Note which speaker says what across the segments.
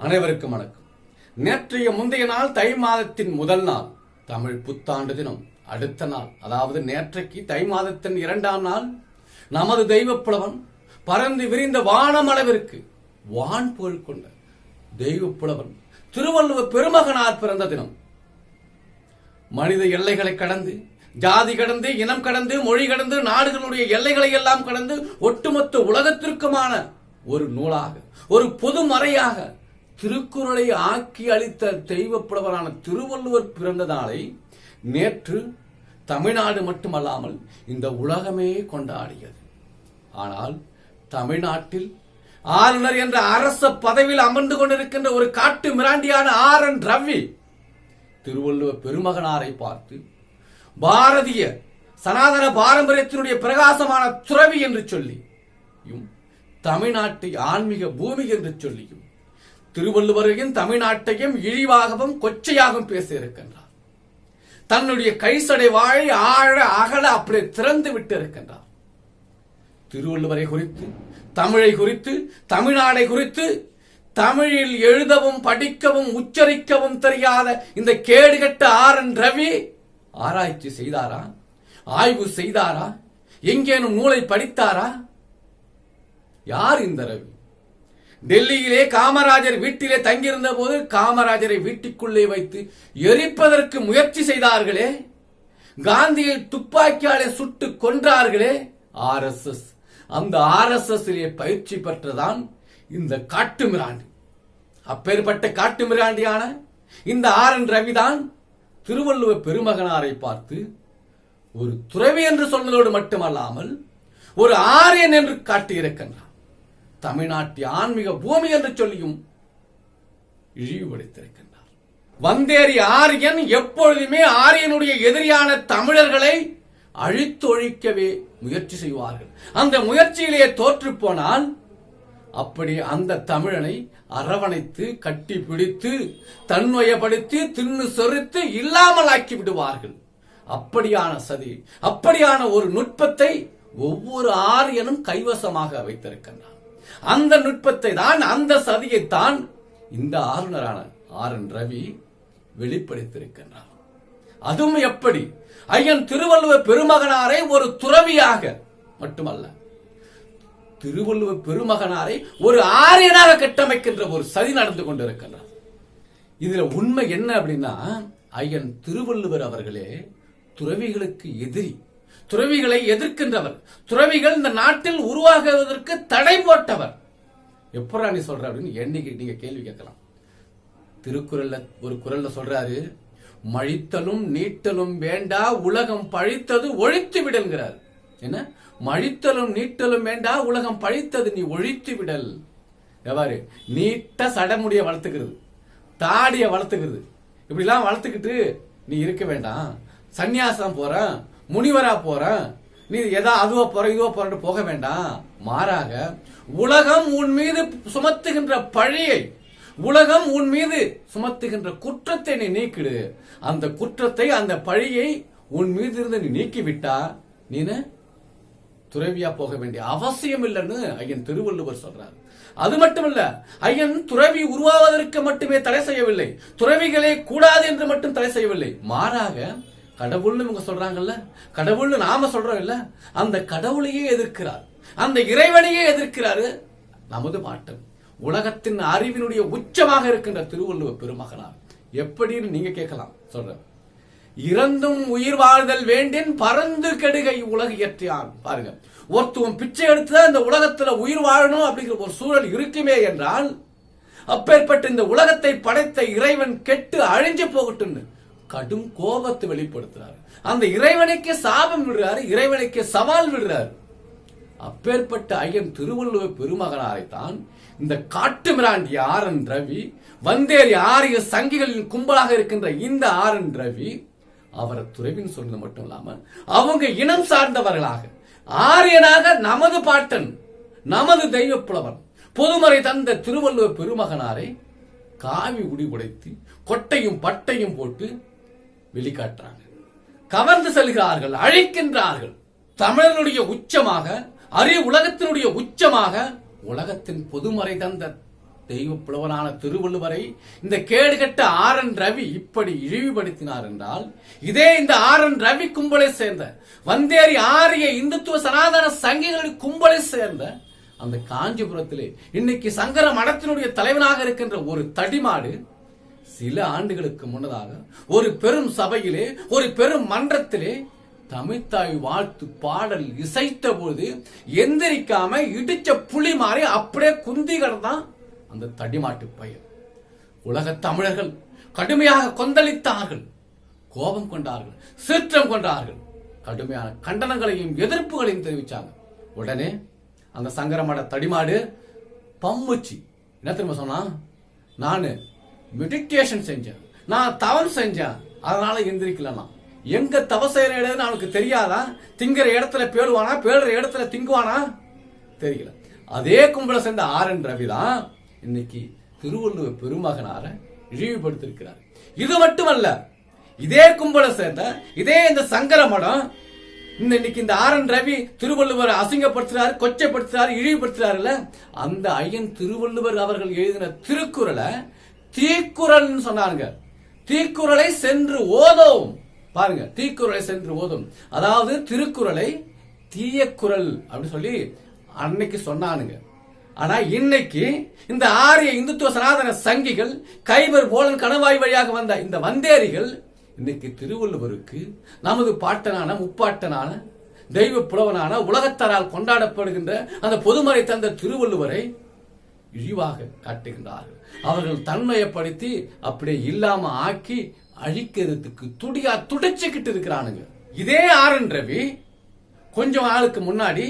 Speaker 1: அனைவருக்கும் வணக்கம். நேற்றைய முந்தைய நாள் தை மாதத்தின் முதல் நாள். தமிழ் புத்தாண்டு தினம். அடுத்த நாள். அதாவது நேற்றைக்கு தை மாதத்தின் இரண்டாம் நாள். நமது தெய்வ புலவன் பறந்து விரிந்த வானமளவிற்கு வான் புகழ் கொண்ட தெய்வ புலவன் திருவள்ளுவர் பெருமகனார் பிறந்த தினம். மனித எல்லைகளை கடந்து ஜாதி கடந்து இனம் கடந்து மொழி கடந்து நாடுகளுடைய எல்லைகளை எல்லாம் கடந்து ஒட்டுமொத்த உலகத்திற்குமான ஒரு நூலாக ஒரு பொது மறையாக திருக்குறளை ஆக்கி அளித்த தெய்வப் புலவரான திருவள்ளுவர் பிறந்த நாளை நேற்று தமிழ்நாடு மட்டுமல்லாமல் இந்த உலகமே கொண்டாடியது. ஆனால் தமிழ்நாட்டில் ஆளுநர் என்ற அரச பதவியில் அமர்ந்து கொண்டிருக்கின்ற ஒரு காட்டு மிராண்டியான ஆர் என் ரவி திருவள்ளுவர் பெருமகனாரை பார்த்து பாரதிய சனாதன பாரம்பரியத்தினுடைய பிரகாசமான துறவி என்று சொல்லியும் தமிழ்நாட்டை ஆன்மீக பூமி என்று சொல்லியும் திருவள்ளுவரையும் தமிழ்நாட்டையும் இழிவாகவும் கொச்சையாகவும் பேசியிருக்கின்றார். தன்னுடைய கைசடை வாழை ஆழ அகல அப்படியே திறந்து விட்டு இருக்கின்றார் திருவள்ளுவரை குறித்து தமிழை குறித்து தமிழ்நாடை குறித்து தமிழில் எழுதவும் படிக்கவும் உச்சரிக்கவும் தெரியாத இந்த கேடுகட்ட ஆர் என் ரவி ஆராய்ச்சி செய்தாரா? ஆய்வு செய்தாரா? எங்கேனும் நூலை படித்தாரா? யார் இந்த ரவி? டெல்லியிலே காமராஜர் வீட்டிலே தங்கியிருந்த போது காமராஜரை வீட்டுக்குள்ளே வைத்து எரிப்பதற்கு முயற்சி செய்தார்களே காந்தியை துப்பாக்கியாலே சுட்டு கொன்றார்களே ஆர் எஸ் எஸ். அந்த ஆர் எஸ் எஸ் பயிற்சி பெற்றதான் இந்த காட்டு மிராண்டி அப்பேற்பட்ட காட்டு மிராண்டியான இந்த ஆர் என் ரவிதான் திருவள்ளுவர் பெருமகனாரை பார்த்து ஒரு துறவி என்று சொன்னதோடு மட்டுமல்லாமல் ஒரு ஆரியன் என்று காட்டியிருக்கின்றார் தமிழ்நாட்டு ஆன்மீக பூமி என்று சொல்லியும் இழிவுபடுத்தியிருக்கின்றார். வந்தேறி ஆரியன் எப்பொழுதுமே ஆரியனுடைய எதிரியான தமிழர்களை அழித்தொழிக்கவே முயற்சி செய்வார்கள். அந்த முயற்சியிலே தோற்று போனால் அப்படி அந்த தமிழனை அரவணைத்து கட்டி பிடித்து தன்வயப்படுத்தி தின்னு சொரித்து இல்லாமல் ஆக்கி விடுவார்கள். அப்படியான சதி அப்படியான ஒரு நுட்பத்தை ஒவ்வொரு ஆரியனும் கைவசமாக வைத்திருக்கின்றான். அந்த நுட்பத்தை தான் அந்த சதியைத்தான் இந்த ஆளுநரான ஆர் என் ரவி வெளிப்படுத்தியிருக்கின்றார். அதுவும் எப்படி? ஐயன் திருவள்ளுவர் பெருமகனாரை ஒரு துறவியாக மட்டுமல்ல திருவள்ளுவர் பெருமகனாரை ஒரு ஆரியனாக கட்டமைக்கின்ற ஒரு சதி நடந்து கொண்டிருக்கின்றார். இதுல உண்மை என்ன அப்படின்னா ஐயன் திருவள்ளுவர் அவர்களே துறவிகளுக்கு எதிரி. துறவிகளை எதிர்க்கின்றவர். துறவிகள் இந்த நாட்டில் உருவாகுவதற்கு தடை போட்டவர். எப்படா நீ சொல்ற அப்படின்னு என்னைக்கு நீங்க கேள்வி கேட்கலாம். திருக்குறள்ல ஒரு குரல்ல சொல்றாரு மழித்தலும் நீட்டலும் வேண்டா உலகம் பழித்தது ஒழித்து விடல்கிறார் என்ன? மழித்தலும் நீட்டலும் வேண்டா உலகம் பழித்தது நீ ஒழித்து விடல். எவ்வாறு நீட்ட சடமுடிய வளர்த்துக்கிறது தாடிய வளர்த்துக்கிறது. இப்படிலாம் வளர்த்துக்கிட்டு நீ இருக்க வேண்டாம். சந்நியாசம் போறேன் முனிவரா போறேன் நீ எதா அதுவோ போற இதுவோ போறன்னு போக வேண்டாம். மாறாக உலகம் உன் மீது சுமத்துகின்ற பழியை உலகம் உன் மீது சுமத்துகின்ற குற்றத்தை நீ நீக்கிடு. அந்த குற்றத்தை அந்த பழியை உன் மீது இருந்து நீ நீக்கிவிட்டா நீனு துறவியா போக வேண்டிய அவசியம் இல்லைன்னு ஐயன் திருவள்ளுவர் சொல்றார். அது மட்டுமல்ல ஐயன் துறவி உருவாவதற்கு மட்டுமே தடை செய்யவில்லை. துறவிகளே கூடாது என்று மட்டும் தடை செய்யவில்லை. மாறாக கடவுள்னு இவங்க சொல்றாங்கல்ல? கடவுள்னு நாம சொல்றோம் இல்ல அந்த கடவுளையே எதிர்க்கிறார். அந்த இறைவனையே எதிர்க்கிறாரு. நமது மாட்டம் உலகத்தின் அறிவினுடைய உச்சமாக இருக்கின்ற திருவள்ளுவர் பெருமகனார். எப்படின்னு நீங்க கேட்கலாம். சொல்றேன். இறந்தும் உயிர் வாழ்தல் வேண்டின் பறந்து கெடுகை உலக இயற்றியான். பாருங்க. ஒருத்தவன் பிச்சை எடுத்துதான் இந்த உலகத்துல உயிர் வாழணும் அப்படிங்கிற ஒரு சூழல் இருக்குமே என்றால் அப்பேற்பட்ட இந்த உலகத்தை படைத்த இறைவன் கெட்டு அழிஞ்சு போகட்டும்னு. கடும் கோபத்தை வெளிப்படுத்துறாரு. அந்த இறைவனைக்கே சாபம் விடுறாரு இறைவனைக்கே சவால் விடுறாரு. அப்பேற்பட்ட ஐயன் திருவள்ளுவர் பெருமகனாரைத்தான் இந்த காட்டு மிராண்டி ஆர் என் ரவி வந்தேறி ஆரிய சங்கிகளின் கும்பலாக இருக்கின்ற இந்த ஆர் என் ரவி அவரை துறவின்னு சொன்னது மட்டும் இல்லாம அவங்க இனம் சார்ந்தவர்களாக ஆரியனாக நமது பாட்டன் நமது தெய்வ புலவன் பொதுமறை தந்த திருவள்ளுவர் பெருமகனாரை காவி உடி உடைத்து கொட்டையும் பட்டையும் போட்டு வெளிக்காட்டுறாங்க. கவர்ந்து செல்கிறார்கள் அழைக்கின்றார்கள். தமிழனுடைய உச்சமாக அரிய உலகத்தினுடைய உச்சமாக உலகத்தின் பொதுமறை தந்த தெய்வ புலவனான திருவள்ளுவரை இந்த கேடுகட்ட ஆர் என் ரவி இப்படி இழிவுபடுத்தினார் என்றால் இதே இந்த ஆர் என் ரவி கும்பலை சேர்ந்த வந்தேரி ஆரிய இந்துத்துவ சனாதன சங்கங்களின் கும்பலை சேர்ந்த அந்த காஞ்சிபுரத்திலே இன்னைக்கு சங்கர மடத்தினுடைய தலைவனாக இருக்கின்ற ஒரு தடிமாடு சில ஆண்டுகளுக்கு முன்னதாக ஒரு பெரும் சபையிலே ஒரு பெரும் மன்றத்திலே தமிழ்த்தாய் வாழ்த்து பாடல் இசைத்த போது எந்திரிக்காம இடிச்ச புலி மாறி அப்படியே குந்தி கிடந்தான் அந்த தடிமாட்டு பையன். உலக தமிழர்கள் கடுமையாக கொந்தளித்தார்கள். கோபம் கொண்டார்கள் சீற்றம் கொண்டார்கள். கடுமையான கண்டனங்களையும் எதிர்ப்புகளையும் தெரிவிச்சாங்க. உடனே அந்த சங்கரமட தடிமாடு பம்முச்சி. என்ன தெரியுமா சொன்னா நான் மெடிடேஷன் செஞ்சேன். நான் தவறு செஞ்சேன். அதனால எந்திரிக்கலனா எங்க தவ செய்யற இடம்னு அவனுக்கு தெரியாதா? திங்கிற இடத்துல பேடுவானா? பேடுற இடத்துல திங்குவானா? தெரியல. அதே கும்பல சேர்ந்த ஆர் என் ரவி தான் இன்னைக்கு திருவள்ளுவர் பெருமகனார இழிவுபடுத்திருக்கிறார். இது மட்டுமல்ல இதே கும்பலை சேர்ந்த இதே இந்த சங்கர மடம் இந்த இன்னைக்கு இந்த ஆர் என் ரவி திருவள்ளுவர் அசிங்கப்படுத்துறாரு கொச்சைப்படுத்துறாரு இழிவுபடுத்துறாருல்ல அந்த ஐயன் திருவள்ளுவர் அவர்கள் எழுதின திருக்குறளை தீக்குறள்னு சொன்னாங்க தீக்குறளை சென்று ஓதும். பாருங்க தீக்குறளை சென்று ஓதும். அதாவது திருக்குறளை தீயக்குறள் அப்படின்னு சொல்லி அன்னைக்கு சொன்னானுங்க. ஆனா இன்னைக்கு இந்த ஆரிய இந்துத்துவ சனாதன சங்கிகள் கைபர் போலன் கணவாய் வழியாக வந்த இந்த வந்தேரிகள் இன்னைக்கு திருவள்ளுவருக்கு நமது பாட்டனான முப்பாட்டனான தெய்வ புலவனான உலகத்தாரால் கொண்டாடப்படுகின்ற அந்த பொதுமறை தந்த திருவள்ளுவரை இழிவாக காட்டுகின்றார்கள். அவர்கள் தன்மையப்படுத்தி அப்படியே இல்லாம ஆக்கி அழிக்கிறதுக்கு துடியா துடைச்சுக்கிட்டு இருக்கிறானுங்க. இதே ஆர் என் ரவி கொஞ்சம் ஆளுக்கு முன்னாடி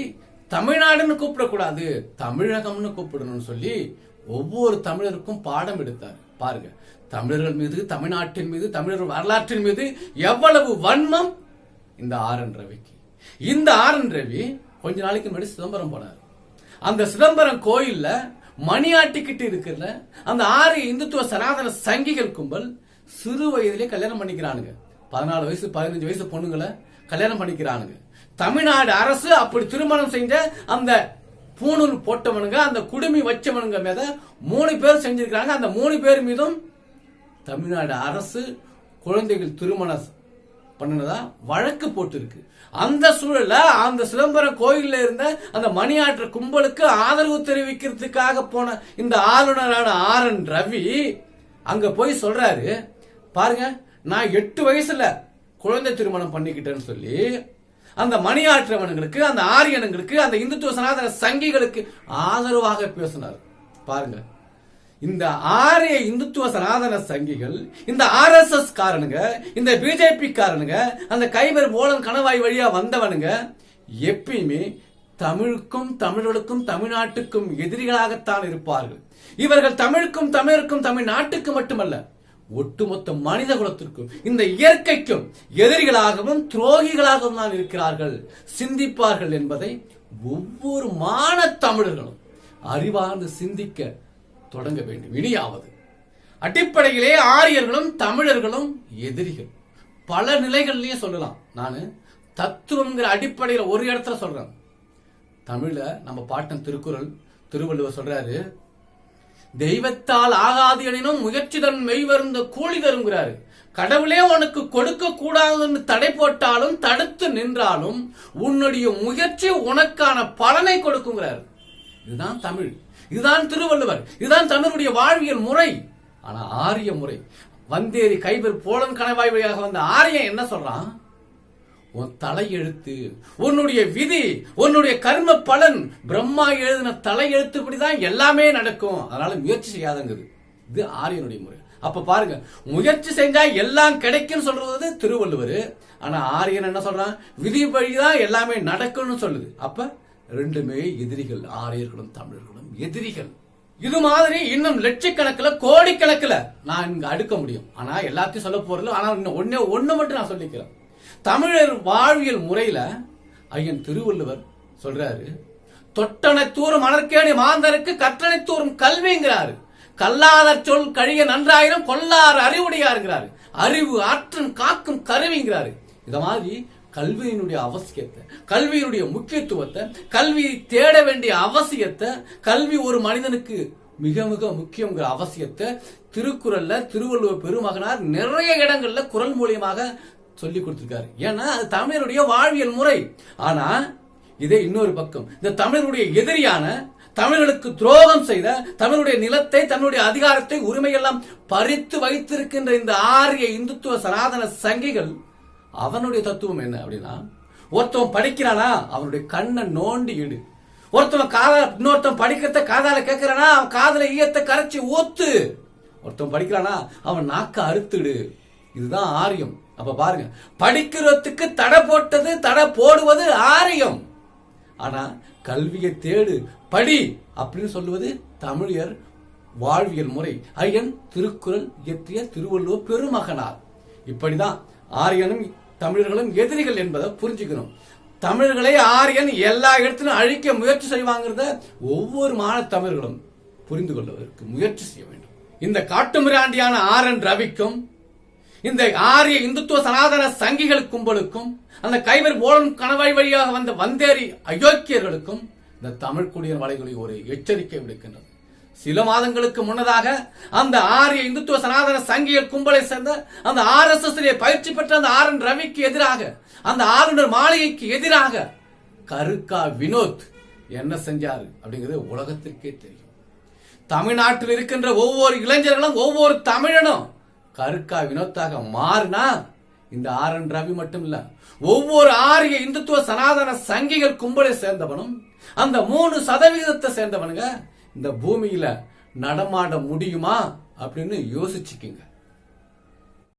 Speaker 1: தமிழ்நாடுன்னு கூப்பிடக்கூடாது தமிழகம்னு கூப்பிடணும்னு சொல்லி ஒவ்வொரு தமிழருக்கும் பாடம் எடுத்தார். பாருங்க தமிழர்கள் மீது தமிழ்நாட்டின் மீது தமிழர் வரலாற்றின் மீது எவ்வளவு வன்மம் இந்த ஆர் என் ரவிக்கு. இந்த ஆர் என் ரவி கொஞ்ச நாளைக்கு முன்னாடி சிதம்பரம் போனார். அந்த சிதம்பரம் கோயில்ல மணியாட்டிக்கிட்டு இருக்கிற அந்த ஆறு இந்துத்துவ சனாதன சங்கிகள் கும்பல் சிறு வயதிலே கல்யாணம் பண்ணிக்கிறானுங்க. பதினாலு வயசு பதினஞ்சு வயசு பொண்ணுங்களை கல்யாணம் பண்ணிக்கிறானுங்க. தமிழ்நாடு அரசு அப்படி திருமணம் செஞ்ச அந்த பூணூல் போட்டவனுங்க அந்த குடுமி வச்சவனுங்க மீத மூணு பேர் செஞ்சிருக்கிறாங்க. அந்த மூணு பேர் மீதும் தமிழ்நாடு அரசு குழந்தைகள் திருமணம் பண்ணினதா வழக்கு போட்டிருக்கு. அந்த சூழல்ல அந்த சிதம்பரம் கோயில்ல இருந்த அந்த மணியாற்ற கும்பலுக்கு ஆதரவு தெரிவிக்கிறதுக்காக போன இந்த ஆளுநரான ஆர் என் ரவி அங்க போய் சொல்றாரு பாருங்க நான் எட்டு வயசுல குழந்தை திருமணம் பண்ணிக்கிட்டேன்னு சொல்லி அந்த மணியாற்றவனுங்களுக்கு அந்த ஆரியனுங்களுக்கு அந்த இந்துத்துவ சனாதன சங்கிகளுக்கு ஆதரவாக பேசினார். பாருங்க இந்த ஆரிய இந்துத்துவ சனாதன சங்கிகள் இந்த ஆர் எஸ் எஸ் காரனுங்க இந்த பிஜேபி காரனுங்க அந்த கைபர் போலன் கணவாய் வழியா வந்தவனுங்க எப்பயுமே தமிழுக்கும் தமிழர்களுக்கும் தமிழ்நாட்டுக்கும் எதிரிகளாகத்தான் இருப்பார்கள். இவர்கள் தமிழுக்கும் தமிழருக்கும் தமிழ்நாட்டுக்கு மட்டுமல்ல ஒட்டுமொத்த மனித குலத்திற்கும் இந்த இயற்கைக்கும் எதிரிகளாகவும் துரோகிகளாகவும் தான் இருக்கிறார்கள். சிந்திப்பார்கள் என்பதை ஒவ்வொரு மான தமிழர்களும் அறிவார்ந்து சிந்திக்க தொடங்க வேண்டும். இனியாவது அடிப்படையிலே ஆரியர்களும் தமிழர்களும் எதிரிகள். பல நிலைகள்லயே சொல்லலாம். நான் தத்துவங்கிற அடிப்படையில் ஒரு இடத்துல சொல்றேன். தமிழ்ல நம்ம பாட்டன் திருக்குறள் திருவள்ளுவர் சொல்றாரு தெய்வத்தால் ஆகாது எனினும் முயற்சி தன் மெய்வருந்த கூலி தருங்கிறாரு. கடவுளே உனக்கு கொடுக்க கூடாதுன்னு தடை போட்டாலும் தடுத்து நின்றாலும் உன்னுடைய முயற்சி உனக்கான பலனை கொடுக்குங்கிறாரு. இதுதான் தமிழ். இதுதான் திருவள்ளுவர் இதுதான் தமிழுடைய வாழ்வியல் முறை. ஆனா ஆரிய முறை. வந்தேரி கைபர் போலன் கணவாய் வழியாக வந்த ஆரியன் என்ன சொல்றான்? உன் தலையெழுத்து உன்னுடைய விதி உன்னுடைய கர்ம பலன் பிரம்மா எழுதின தலையெழுத்துப்படிதான் எல்லாமே நடக்கும். அதனால முயற்சி செய்யாதங்குது. இது ஆரியனுடைய முறை. அப்ப பாருங்க முயற்சி செஞ்சா எல்லாம் கிடைக்கும் சொல்றது திருவள்ளுவர். ஆனா ஆரியன் என்ன சொல்றான்? விதி வழிதான் எல்லாமே நடக்கும்னு சொல்லுது. அப்ப ரெண்டுமே எதிரிகள் ஆரியர்களும் தமிழர்களும் எதிரிகள். இது மாதிரி இன்னும் லட்சக்கணக்கில் கோடிக்கணக்கில் நான் இங்க அடுக்க முடியும். ஆனா எல்லாத்தையும் சொல்ல போறதில்ல. ஆனா இன்னும் ஒண்ணே ஒண்ணு மட்டும் நான் சொல்லிக்கிறேன். தமிழர் வாழ்வியல் முறையில ஐயன் திருவள்ளுவர் சொல்றாரு தொட்டனை தூரும் மணற்கேணி மாந்தருக்கு கற்றனை தூரும் கல்விங்கிறாரு. கல்லாத சொல் கழிய நன்றாயிரம் கொல்லார் அறிவுடையாருங்கிறாரு. அறிவு ஆற்றன் காக்கும் கருவிங்கிறாரு. இத மாதிரி கல்வியினுடைய அவசியத்தை கல்வியினுடைய முக்கியத்துவத்தை கல்வியை தேட வேண்டிய அவசியத்தை கல்வி ஒரு மனிதனுக்கு மிக மிக முக்கியங்கிற அவசியத்தை திருக்குறள்ல திருவள்ளுவர் பெருமகனார் நிறைய இடங்கள்ல குரல் மூலியமாக சொல்லி கொடுத்திருக்காரு. ஏன்னா அது தமிழருடைய வாழ்வியல் முறை. ஆனா இதே இன்னொரு பக்கம். இந்த தமிழருடைய எதிரியான தமிழர்களுக்கு துரோகம் செய்த தமிழுடைய நிலத்தை தமிழுடைய அதிகாரத்தை உரிமையெல்லாம் பறித்து வைத்திருக்கின்ற இந்த ஆரிய இந்துத்துவ சனாதன சங்கிகள் அவனுடைய தத்துவம் என்ன அப்படின்னா ஒருத்தவன் படிக்கிறானா அவனுடைய கண்ணை நோண்டி இடு ஒருத்தவன் காதல இன்னொருத்தன் படிக்கிறத காதால கேட்கிறானா அவன் காதல ஈயத்தை கரைச்சி ஊத்து. ஒருத்தன் படிக்கிறானா அவன் நாக்க அறுத்துடு. இதுதான் ஆரியம். அப்ப பாருங்க படிக்கிறதுக்கு தடை போட்டது தடை போடுவது ஆரியம். ஆனா கல்வியை தேடு படி அப்படின்னு சொல்லுவது தமிழர் வாழ்வியல் முறை. ஐயன் திருக்குறள் இயற்றிய திருவள்ளுவர் பெருமகனார். இப்படிதான் ஆரியனும் தமிழர்களும் எதிரிகள் என்பதை புரிஞ்சுக்கணும் தமிழர்களை ஆரியன் எல்லா இடத்திலும் அழிக்க முயற்சி செய்வாங்கிறத ஒவ்வொரு மாநில தமிழர்களும் புரிந்து கொள்வதற்கு முயற்சி செய்ய வேண்டும். இந்த காட்டுமிராண்டியான ஆர் என் ரவிக்கும் இந்த ஆரிய இந்துத்துவ சனாதன சங்கிகள் கும்பலுக்கும் அந்த கைவர் போலன் கணவாய் வழியாக வந்த வந்தேரி அயோக்கியர்களுக்கும் இந்த தமிழ் குடியர் வலைகளை ஒரு எச்சரிக்கை விடுக்கின்றது. சில மாதங்களுக்கு முன்னதாக அந்த ஆரிய இந்துத்துவ சனாதன சங்கிகள் கும்பலை சேர்ந்த அந்த ஆர் எஸ் எஸ் பயிற்சி பெற்ற அந்த ஆர் என் ரவிக்கு எதிராக அந்த ஆளுநர் மாளிகைக்கு எதிராக கருக்கா வினோத் என்ன செஞ்சாரு அப்படிங்கிறது உலகத்திற்கே தெரியும். தமிழ்நாட்டில் இருக்கின்ற ஒவ்வொரு இளைஞர்களும் ஒவ்வொரு தமிழனும் கருக்கா வினோத்தாக மாறினா இந்த ஆர் என் ரவி மட்டும் இல்ல ஒவ்வொரு ஆரிய இந்துத்துவ சனாதன சங்கிகள் கும்பலை சேர்ந்தவனும் அந்த மூணு சதவீதத்தை சேர்ந்தவனுங்க இந்த பூமியில நடமாட முடியுமா அப்படின்னு யோசிச்சுக்குங்க.